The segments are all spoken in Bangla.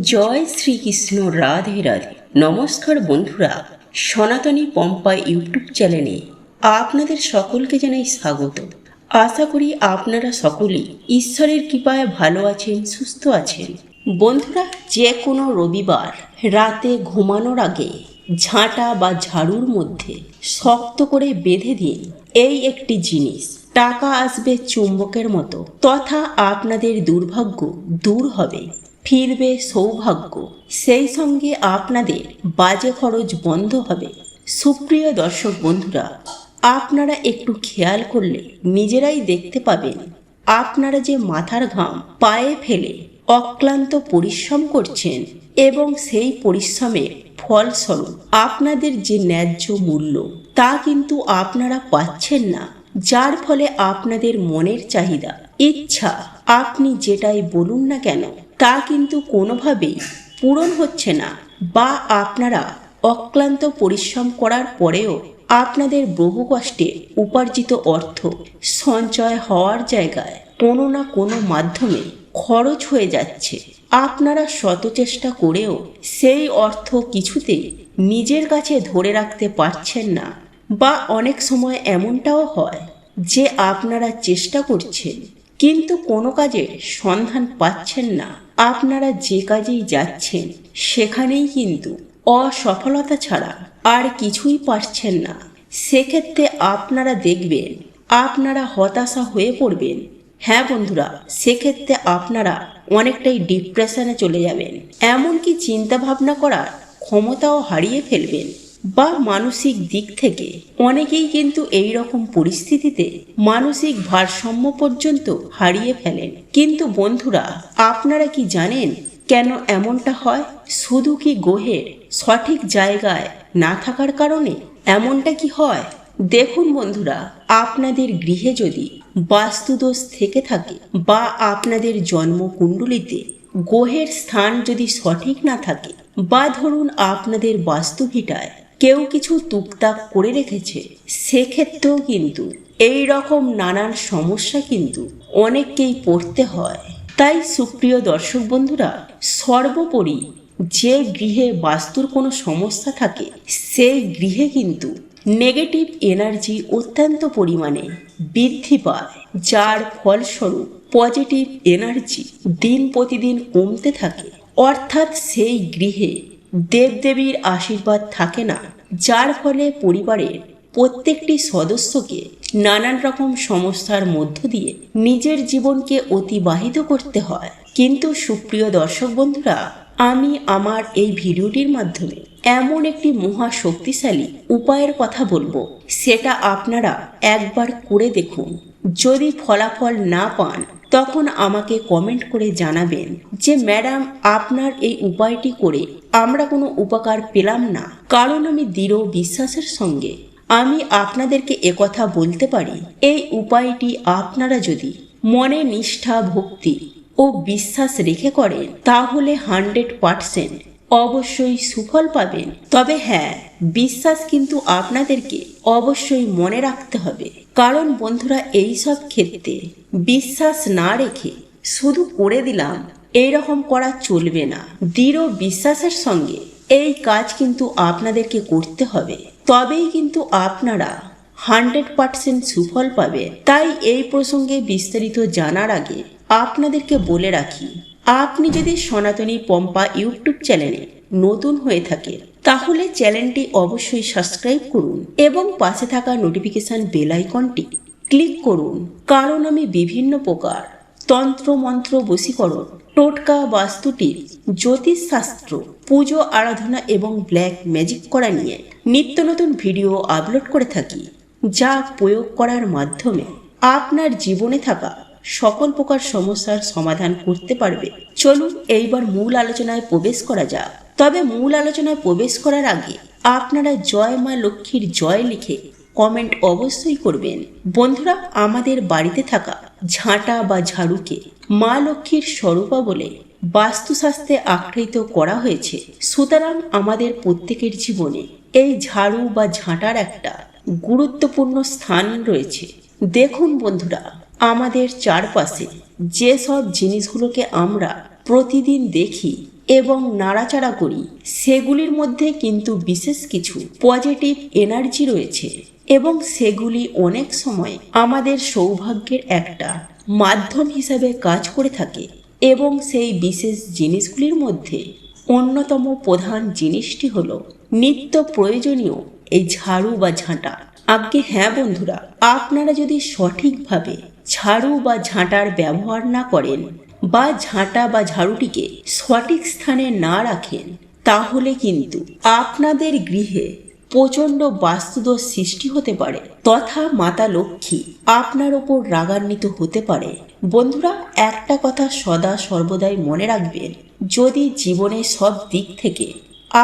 জয় শ্রীকৃষ্ণ রাধে রাধে। নমস্কার বন্ধুরা, সনাতনী পম্পা ইউটিউব চ্যানেলে আপনাদের সকলকে জানাই স্বাগত। আশা করি আপনারা সকলেই ঈশ্বরের কৃপায় ভালো আছেন, সুস্থ আছেন। বন্ধুরা যে কোনো রবিবার রাতে ঘুমানোর আগে ঝাঁটা বা ঝাড়ুর মধ্যে শক্ত করে বেঁধে দিন। এই একটি জিনিস, টাকা আসবে চুম্বকের মতো। তথা আপনাদের দুর্ভাগ্য দূর হবে। ফিরবে সৌভাগ্য। সেই সঙ্গে আপনাদের বাজে খরচ বন্ধ হবে। সুপ্রিয় দর্শক বন্ধুরা, আপনারা একটু খেয়াল করলে নিজেরাই দেখতে পাবেন, আপনারা যে মাথার ঘাম পায়ে ফেলে অক্লান্ত পরিশ্রম করছেন এবং সেই পরিশ্রমের ফলস্বরূপ আপনাদের যে ন্যায্য মূল্য, তা কিন্তু আপনারা পাচ্ছেন না, যার ফলে আপনাদের মনের চাহিদা, ইচ্ছা, আপনি যেটাই বলুন না কেন তা কিন্তু কোনোভাবেই পূরণ হচ্ছে না বা আপনারা অক্লান্ত পরিশ্রম করার পরেও আপনাদের বহু কষ্টে উপার্জিত অর্থ সঞ্চয় হওয়ার জায়গায় কোনো না কোনো মাধ্যমে খরচ হয়ে যাচ্ছে। আপনারা শত চেষ্টা করেও সেই অর্থ কিছুতেই নিজের কাছে ধরে রাখতে পারছেন না বা অনেক সময় এমনটাও হয় যে আপনারা চেষ্টা করছেন কিন্তু কোনো কাজের সন্ধান পাচ্ছেন না। আপনারা যে কাজেই যাচ্ছেন, সেখানেই কিন্তু অসফলতা ছাড়া আর কিছুই পারছেন না। সেক্ষেত্রে আপনারা দেখবেন, আপনারা হতাশা হয়ে পড়বেন। হ্যাঁ বন্ধুরা, সেক্ষেত্রে আপনারা অনেকটাই ডিপ্রেশনে চলে যাবেন। এমনকি চিন্তা ভাবনা করার ক্ষমতাও হারিয়ে ফেলবেন। বা মানসিক দিক থেকে অনেকেই কিন্তু এই রকম পরিস্থিতিতে মানসিক ভারসাম্য পর্যন্ত হারিয়ে ফেলেন। কিন্তু বন্ধুরা, আপনারা কি জানেন কেন এমনটা হয়? শুধু কি গ্রহের সঠিক জায়গায় না থাকার কারণে এমনটা কি হয়? দেখুন বন্ধুরা, আপনাদের গৃহে যদি বাস্তুদোষ থেকে থাকে বা আপনাদের জন্মকুণ্ডলিতে গ্রহের স্থান যদি সঠিক না থাকে বা ধরুন আপনাদের বাস্তুভিটায় কেউ কিছু টুকটাক করে রেখেছে, সেক্ষেত্রেও কিন্তু এই রকম নানান সমস্যা কিন্তু অনেককেই পড়তে হয়। তাই সুপ্রিয় দর্শক বন্ধুরা, সর্বোপরি যে গৃহে বাস্তুর কোনো সমস্যা থাকে, সেই গৃহে কিন্তু নেগেটিভ এনার্জি অত্যন্ত পরিমাণে বৃদ্ধি পায়, যার ফলস্বরূপ পজিটিভ এনার্জি দিন প্রতিদিন কমতে থাকে। অর্থাৎ সেই গৃহে দেবদেবীর আশীর্বাদ থাকে না, যার ফলে পরিবারের প্রত্যেকটি সদস্যকে নানান রকম সমস্যার মধ্য দিয়ে নিজের জীবনকে অতিবাহিত করতে হয়। কিন্তু সুপ্রিয় দর্শক বন্ধুরা, আমি আমার এই ভিডিওটির মাধ্যমে এমন একটি মহা শক্তিশালী উপায়ের কথা বলব। সেটা আপনারা একবার করে দেখুন। যদি ফলাফল না পান তখন আমাকে কমেন্ট করে জানাবেন যে, ম্যাডাম, আপনার এই উপায়টি করে আমরা কোনো উপকার পেলাম না। কারণ আমি দৃঢ় বিশ্বাসের সঙ্গে। আমি আপনাদেরকে একথা বলতে পারি। এই উপায়টি আপনারা যদি মনে নিষ্ঠা, ভক্তি ও বিশ্বাস রেখে করেন, তাহলে হান্ড্রেড পারসেন্ট অবশ্যই সুফল পাবেন। তবে হ্যাঁ বিশ্বাস কিন্তু আপনাদেরকে অবশ্যই মনে রাখতে হবে। কারণ বন্ধুরা, এই সব ক্ষেত্রে বিশ্বাস না রেখে শুধু করে দিলাম এই রকম করা চলবে না। দৃঢ় বিশ্বাসের সঙ্গে এই কাজ কিন্তু আপনাদেরকে করতে হবে। তবেই কিন্তু আপনারা হান্ড্রেড পার্সেন্ট সুফল পাবে তাই এই প্রসঙ্গে বিস্তারিত জানার আগে আপনাদেরকে বলে রাখি আপনি যদি সনাতনী পম্পা ইউটিউব চ্যানেলে নতুন হয়ে থাকে, তাহলে চ্যানেলটি অবশ্যই সাবস্ক্রাইব করুন এবং পাশে থাকা নোটিফিকেশান বেল আইকনটি ক্লিক করুন। কারণ আমি বিভিন্ন প্রকার তন্ত্র মন্ত্র বশীকরণ, টোটকা বাস্তুটির জ্যোতিষশাস্ত্র পুজো আরাধনা এবং ব্ল্যাক ম্যাজিক করা নিয়ে নিত্য নতুন ভিডিও আপলোড করে থাকি, যা প্রয়োগ করার মাধ্যমে আপনার জীবনে থাকা সকল প্রকার সমস্যার সমাধান করতে পারবে। চলুন এইবার মূল আলোচনায় প্রবেশ করা যাক। তবে মূল আলোচনায় প্রবেশ করার আগে আপনারা জয় মা লক্ষ্মীর জয় লিখে কমেন্ট অবশ্যই করবেন। বন্ধুরা, আমাদের বাড়িতে থাকা ঝাঁটা বা ঝাড়ুকে মা লক্ষ্মীর স্বরূপা বলে বাস্তুশাস্ত্রে আখ্যায়িত করা হয়েছে। সুতরাং আমাদের প্রত্যেকের জীবনে এই ঝাড়ু বা ঝাঁটার একটা গুরুত্বপূর্ণ স্থান রয়েছে। দেখুন বন্ধুরা আমাদের চারপাশে যেসব জিনিসগুলোকে আমরা প্রতিদিন দেখি এবং নাড়াচাড়া করি, সেগুলির মধ্যে কিন্তু বিশেষ কিছু পজিটিভ এনার্জি রয়েছে এবং সেগুলি অনেক সময় আমাদের সৌভাগ্যের একটা মাধ্যম হিসাবে কাজ করে থাকে এবং সেই বিশেষ জিনিসগুলির মধ্যে অন্যতম প্রধান জিনিসটি হল নিত্য প্রয়োজনীয় এই ঝাড়ু বা ঝাঁটা। আজ্ঞে হ্যাঁ বন্ধুরা, আপনারা যদি সঠিকভাবে ঝাড়ু বা ঝাঁটার ব্যবহার না করেন বা ঝাঁটা বা ঝাড়ুটিকে সঠিক স্থানে না রাখেন, তাহলে কিন্তু আপনাদের গৃহে প্রচণ্ড বাস্তুদোষ সৃষ্টি হতে পারে তথা মাতা লক্ষ্মী আপনার ওপর রাগান্বিত হতে পারে। বন্ধুরা, একটা কথা সদা সর্বদাই মনে রাখবেন, যদি জীবনে সব দিক থেকে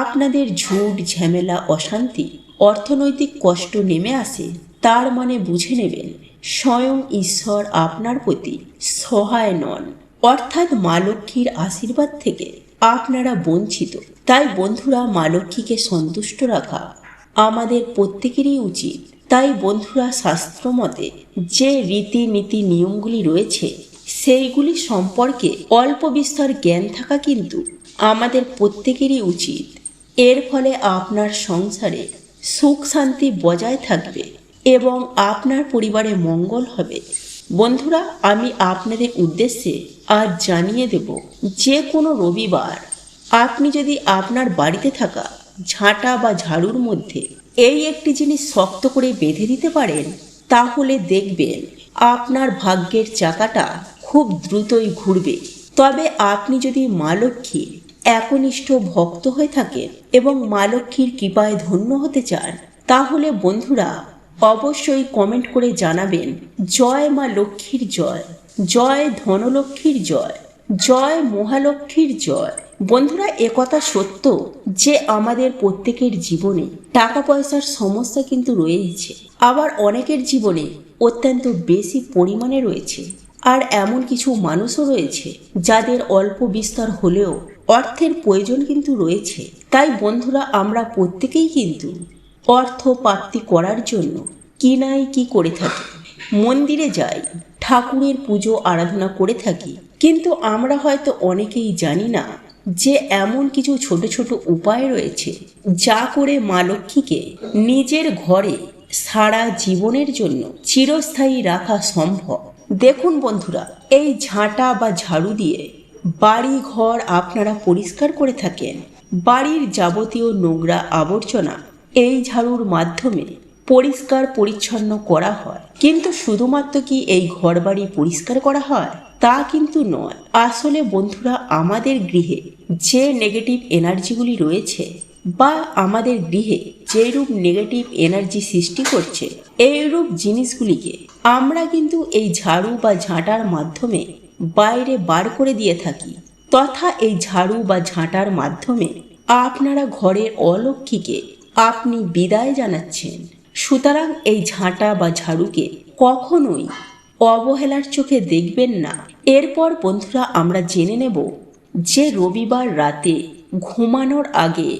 আপনাদের ঝুট, ঝামেলা, অশান্তি, অর্থনৈতিক কষ্ট নেমে আসে, তার মানে বুঝে নেবেন স্বয়ং ঈশ্বর আপনার প্রতি সহায় নন। অর্থাৎ মা লক্ষ্মীর আশীর্বাদ থেকে আপনারা বঞ্চিত। তাই বন্ধুরা, মা লক্ষ্মীকে সন্তুষ্ট রাখা আমাদের প্রত্যেকেরই উচিত। তাই বন্ধুরা, শাস্ত্র মতে যে রীতিনীতি নিয়মগুলি রয়েছে, সেইগুলি সম্পর্কে অল্প বিস্তর জ্ঞান থাকা কিন্তু আমাদের প্রত্যেকেরই উচিত। এর ফলে আপনার সংসারে সুখ শান্তি বজায় থাকবে। এবং আপনার পরিবারে মঙ্গল হবে। বন্ধুরা, আমি আপনাদের উদ্দেশ্যে আজ জানিয়ে দেব, যে কোনো রবিবার আপনি যদি আপনার বাড়িতে থাকা ঝাঁটা বা ঝাড়ুর মধ্যে এই একটি জিনিস শক্ত করে বেঁধে দিতে পারেন, তাহলে দেখবেন আপনার ভাগ্যের চাকাটা খুব দ্রুতই ঘুরবে। তবে আপনি যদি মা লক্ষ্মীর একনিষ্ঠ ভক্ত হয়ে থাকেন এবং মা লক্ষ্মীর কৃপায় ধন্য হতে চান, তাহলে বন্ধুরা অবশ্যই কমেন্ট করে জানাবেন, জয় মা লক্ষ্মীর জয় জয় ধনলক্ষ্মীর জয় জয় মহালক্ষ্মীর জয়। বন্ধুরা একথা সত্য যে আমাদের প্রত্যেকের জীবনে টাকা পয়সার সমস্যা কিন্তু রয়েছে আবার অনেকের জীবনে অত্যন্ত বেশি পরিমাণে রয়েছে। আর এমন কিছু মানুষও রয়েছে যাদের অল্প বিস্তর হলেও অর্থের প্রয়োজন কিন্তু রয়েছে। তাই বন্ধুরা, আমরা প্রত্যেকেই কিন্তু অর্থ প্রাপ্তি করার জন্য কি নাই কি করে থাকি। মন্দিরে যাই, ঠাকুরের পুজো আরাধনা করে থাকি। কিন্তু আমরা হয়তো অনেকেই জানি না যে এমন কিছু ছোট ছোট উপায় রয়েছে যা করে মা লক্ষ্মীকে নিজের ঘরে সারা জীবনের জন্য চিরস্থায়ী রাখা সম্ভব। দেখুন বন্ধুরা, এই ঝাঁটা বা ঝাড়ু দিয়ে বাড়ি ঘর আপনারা পরিষ্কার করে থাকেন। বাড়ির যাবতীয় নোংরা আবর্জনা এই ঝাড়ুর মাধ্যমে পরিষ্কার পরিচ্ছন্ন করা হয়। কিন্তু শুধুমাত্র কি এই ঘরবাড়ি পরিষ্কার করা হয়? তা কিন্তু নয়। আসলে বন্ধুরা, আমাদের গৃহে যে নেগেটিভ এনার্জিগুলি রয়েছে বা আমাদের গৃহে যেরূপ নেগেটিভ এনার্জি সৃষ্টি করছে, এইরূপ জিনিসগুলিকে আমরা কিন্তু এই ঝাড়ু বা ঝাঁটার মাধ্যমে বাইরে বার করে দিয়ে থাকি। তথা এই ঝাড়ু বা ঝাঁটার মাধ্যমে আপনারা ঘরের অলক্ষীকে আপনি বিদায় জানাচ্ছেন। সুতরাং এই ঝাঁটা বা ঝাড়ুকে কখনোই অবহেলার চোখে দেখবেন না। এরপর বন্ধুরা, আমরা জেনে নেব যে রবিবার রাতে ঘুমানোর আগে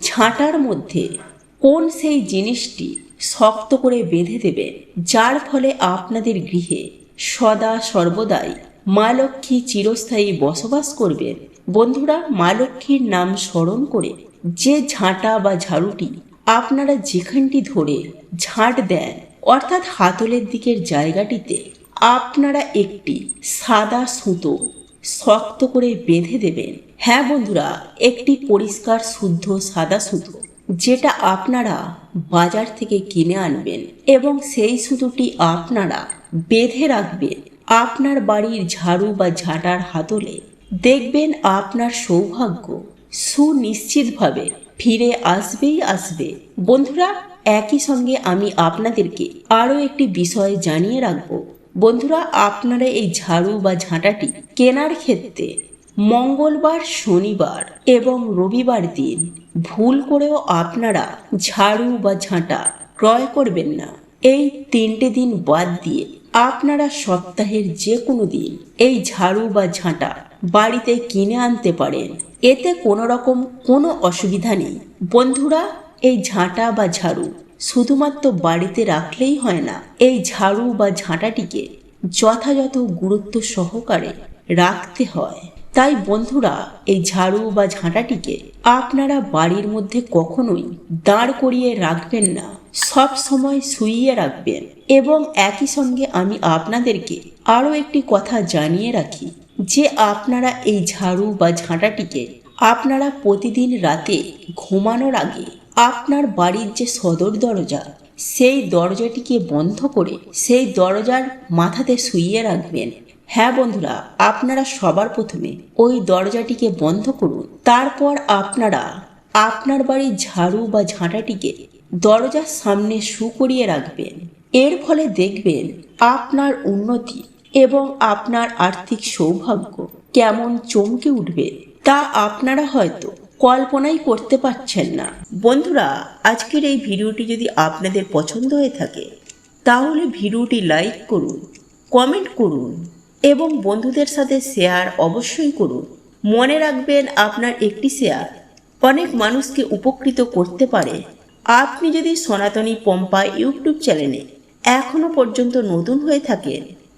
ঝাঁটার মধ্যে কোন সেই জিনিসটি শক্ত করে বেঁধে দেবেন, যার ফলে আপনাদের গৃহে সদা সর্বদাই মা লক্ষ্মী চিরস্থায়ী বসবাস করবেন বন্ধুরা, মা লক্ষ্মীর নাম স্মরণ করে যে ঝাঁটা বা ঝাড়ুটি আপনারা যেখানটি ধরে ঝাঁট দেন, অর্থাৎ হাতলের দিকের জায়গাটিতে আপনারা একটি সাদা সুতো শক্ত করে বেঁধে দেবেন। হ্যাঁ বন্ধুরা, একটি পরিষ্কার, শুদ্ধ সাদা সুতো যেটা আপনারা বাজার থেকে কিনে আনবেন এবং সেই সুতোটি আপনারা বেঁধে রাখবেন। আপনার বাড়ির ঝাড়ু বা ঝাঁটার হাতলে দেখবেন আপনার সৌভাগ্য সুনিশ্চিতভাবে ফিরে আসবেই আসবে। বন্ধুরা, একই সঙ্গে আমি আপনাদেরকে আরও একটি বিষয় জানিয়ে রাখব। বন্ধুরা, আপনারা এই ঝাড়ু বা ঝাঁটাটি কেনার ক্ষেত্রে মঙ্গলবার, শনিবার এবং রবিবার দিন ভুল করেও আপনারা ঝাড়ু বা ঝাঁটা ক্রয় করবেন না। এই তিনটে দিন বাদ দিয়ে আপনারা সপ্তাহের যে কোনো দিন এই ঝাড়ু বা ঝাঁটা বাড়িতে কিনে আনতে পারেন। এতে কোনো রকম কোনো অসুবিধা নেই। বন্ধুরা, এই ঝাঁটা বা ঝাড়ু শুধুমাত্র বাড়িতে রাখলেই হয় না, এই ঝাড়ু বা ঝাঁটাটিকে যথাযথ গুরুত্ব সহকারে রাখতে হয়। তাই বন্ধুরা, এই ঝাড়ু বা ঝাঁটাটিকে আপনারা বাড়ির মধ্যে কখনোই দাঁড় করিয়ে রাখবেন না। সব সময় শুইয়ে রাখবেন। এবং একই সঙ্গে আমি আপনাদেরকে আরও একটি কথা জানিয়ে রাখি। যে আপনারা এই ঝাড়ু বা ঝাঁটাটিকে আপনারা প্রতিদিন রাতে ঘুমানোর আগে আপনার বাড়ির যে সদর দরজা, সেই দরজাটিকে বন্ধ করে সেই দরজার মাথাতে শুইয়ে রাখবেন। হ্যাঁ বন্ধুরা, আপনারা সবার প্রথমে ওই দরজাটিকে বন্ধ করুন। তারপর আপনারা আপনার বাড়ির ঝাড়ু বা ঝাঁটাটিকে দরজার সামনে শু করিয়ে রাখবেন। এর ফলে দেখবেন আপনার উন্নতি এবং আপনার আর্থিক সৌভাগ্য কেমন চমকে উঠবে তা আপনারা হয়তো কল্পনাই করতে পারছেন না। বন্ধুরা, আজকের এই ভিডিওটি যদি আপনাদের পছন্দ হয়ে থাকে, তাহলে ভিডিওটি লাইক করুন, কমেন্ট করুন এবং বন্ধুদের সাথে শেয়ার অবশ্যই করুন। মনে রাখবেন, আপনার একটি শেয়ার অনেক মানুষকে উপকৃত করতে পারে। আপনি যদি সনাতনী পম্পা ইউটিউব চ্যানেলে এখনও পর্যন্ত নতুন হয়ে থাকেন